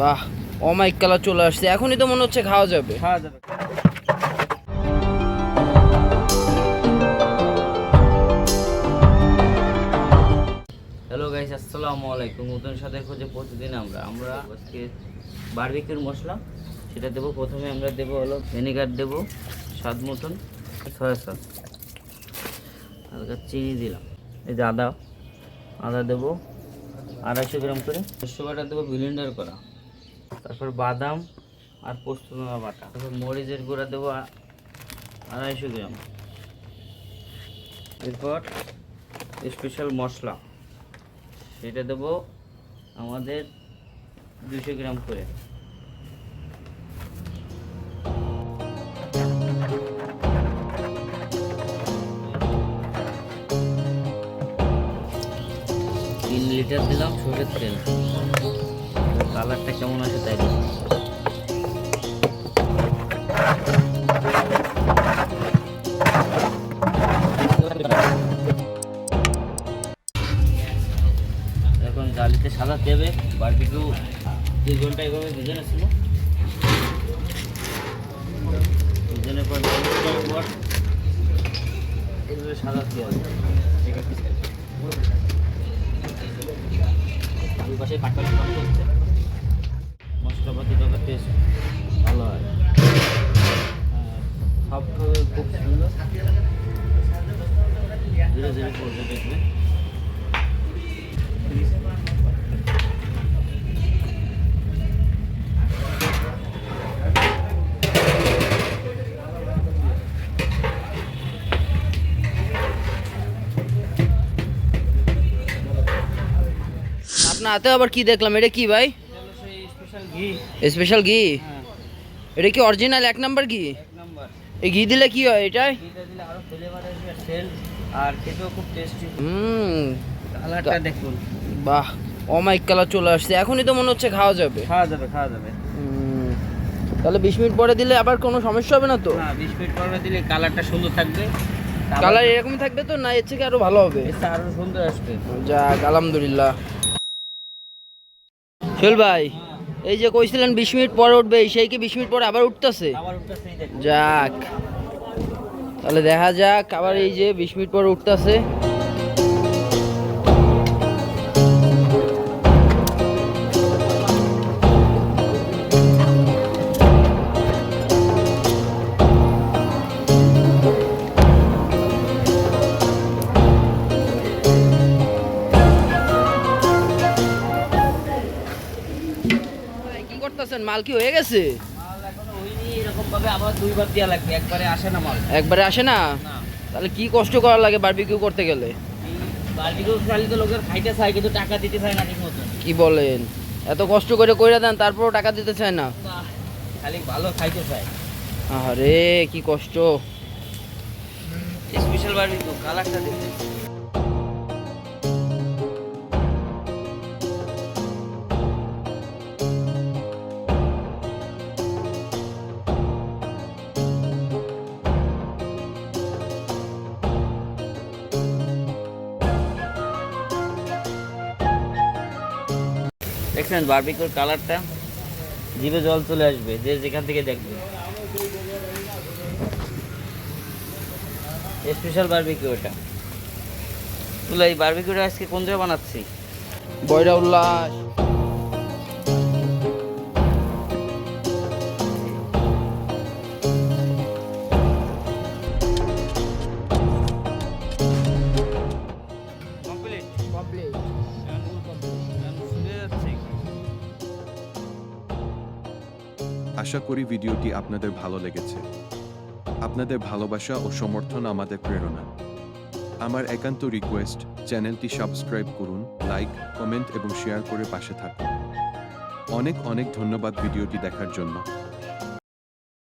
বাহ অমাইক কালার চলে আসছে। এখনই তো মনে হচ্ছে খাওয়া যাবে। খাওয়া যাবে। হ্যালো গাইস আসসালামু আলাইকুম। নতুন সাথে খোঁজে প্রতিদিন আমরা। আমরা আজকে বারবিকিউর মশলা। সেটা দেবো। প্রথমে আমরা দেবো হলো ভিনেগার দেবো স্বাদ মতন সয়া সস হালকা চিনি দিলাম। এই যে আদা। আদা দেবো। আড়াইশো গ্রাম করে। শস্য বাটা দেবো ব্লেন্ডার করা। তারপর বাদাম আর পোস্ত দানা বাটা। তারপর মরিচের গুঁড়া দেবো আড়াইশো গ্রাম। এরপর স্পেশাল মশলা। সেটা দেবো আমাদের দুশো গ্রাম করে। তিন লিটার দিলাম সরষের তেল। কালারটা কেমন আছে তাই। এখন জালিতে সাদা দেবে বারবিকিউ দুই ঘণ্টা এভাবে ভেজে ছিল ভেজেনের পর পর সাদা দিয়ে হবে। দুই পাশে কাটকালি খুব সুন্দর ধীরে ধীরে করবে দেখবে আপনার হাতে আবার কি দেখলাম এটা কি ভাই সেই স্পেশাল ঘি স্পেশাল ঘি হ্যাঁ এটা কি অরিজিনাল এক নাম্বার ঘি এক নাম্বার এই ঘি দিলে কি হয় এটাই? ঘিটা দিলে আরও ফ্লেভার আসবে সেল আর খেতেও খুব টেস্টি হুম। কালারটা দেখুন। বাহ অমাইক কালার চলে আসছে। এখনই তো মনে হচ্ছে খাওয়া যাবে। খাওয়া যাবে খাওয়া যাবে। তাহলে বিশ মিনিট পরে দিলে আবার কোনো সমস্যা হবে না তো? না বিশ মিনিট পরে দিলে কালারটা সুন্দর থাকবে। কালার এরকমই থাকবে তো? না এর থেকে আরও ভালো হবে? আরও সুন্দর আসবে। যাক আলহামদুলিল্লাহ। শোল ভাই এই যে কইছিলেন বিশ মিনিট পরে উঠবে সেই কি বিশ মিনিট পরে আবার উঠতেছে? যাক। তাহলে দেখা যাক আবার এই যে বিশ মিনিট পরে উঠতেছে। কি করতেছেন মাল কি হয়ে গেছে? একবারে আসে না তাহলে কি কষ্ট করা লাগে বারবিকিউ করতে গেলে? বার্বিকিউ খালি তো লোকের খাইতে চায় কিন্তু টাকা দিতে চায় না কি বলেন? এত কষ্ট করে কইরা দেন তারপরও টাকা দিতে চায় না? খালি ভালো খাইতে চায়। আরে কি কষ্ট। স্পেশাল বার্বিকিউ কালারটা দেখতে দেখছেন বার্বিকুর কালারটা জিভে জল চলে আসবে, যে যেখান থেকে দেখবে। স্পেশাল বার্বিকিউ এটা। এই বার্বিকিউটা আজকে কোন জায়গায় বানাচ্ছি? বয়রা উল্লাস আশা করি ভিডিওটি আপনাদের ভালো লেগেছে। আপনাদের ভালোবাসা ও সমর্থন আমাদের প্রেরণা। আমার একান্ত রিকোয়েস্ট চ্যানেলটি সাবস্ক্রাইব করুন লাইক কমেন্ট এবং শেয়ার করে পাশে থাকুন। অনেক অনেক ধন্যবাদ ভিডিওটি দেখার জন্য।